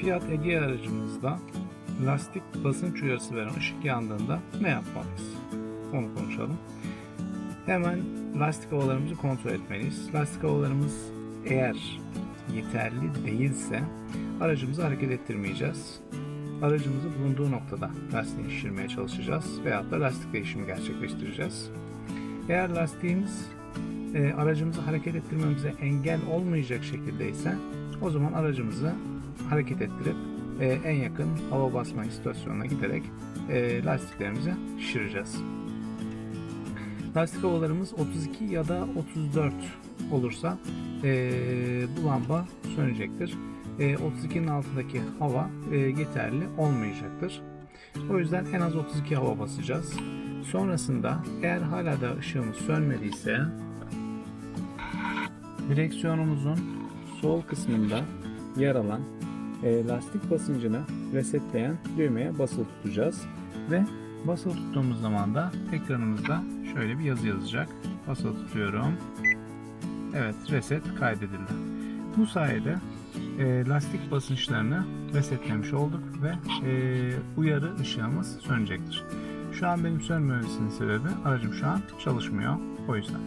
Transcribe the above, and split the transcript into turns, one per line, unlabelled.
Fiat Egea aracımızda lastik basınç uyarısı veren ışık yandığında ne yapmalıyız? Onu konuşalım. Hemen lastik havalarımızı kontrol etmeliyiz. Lastik havalarımız eğer yeterli değilse aracımızı hareket ettirmeyeceğiz. Aracımızı bulunduğu noktada lastiğini şişirmeye çalışacağız veyahut da lastik değişimi gerçekleştireceğiz. Eğer lastiğimiz e, aracımızı hareket ettirmemize engel olmayacak şekilde ise o zaman aracımızı hareket ettirip e, en yakın hava basma istasyonuna giderek e, lastiklerimizi şişireceğiz. Lastik havalarımız 32 ya da 34 olursa e, bu lamba sönecektir. E, 32'nin altındaki hava e, yeterli olmayacaktır. O yüzden en az 32 hava basacağız. Sonrasında eğer hala da ışığımız sönmediyse direksiyonumuzun sol kısmında yer alan lastik basıncını resetleyen düğmeye basılı tutacağız ve basılı tuttuğumuz zaman da ekranımızda şöyle bir yazı yazacak. Basılı tutuyorum. Evet reset kaydedildi. Bu sayede e, lastik basınçlarını resetlemiş olduk ve e, uyarı ışığımız sönecektir. Şu an benim sönmemesinin sebebi aracım şu an çalışmıyor. O yüzden.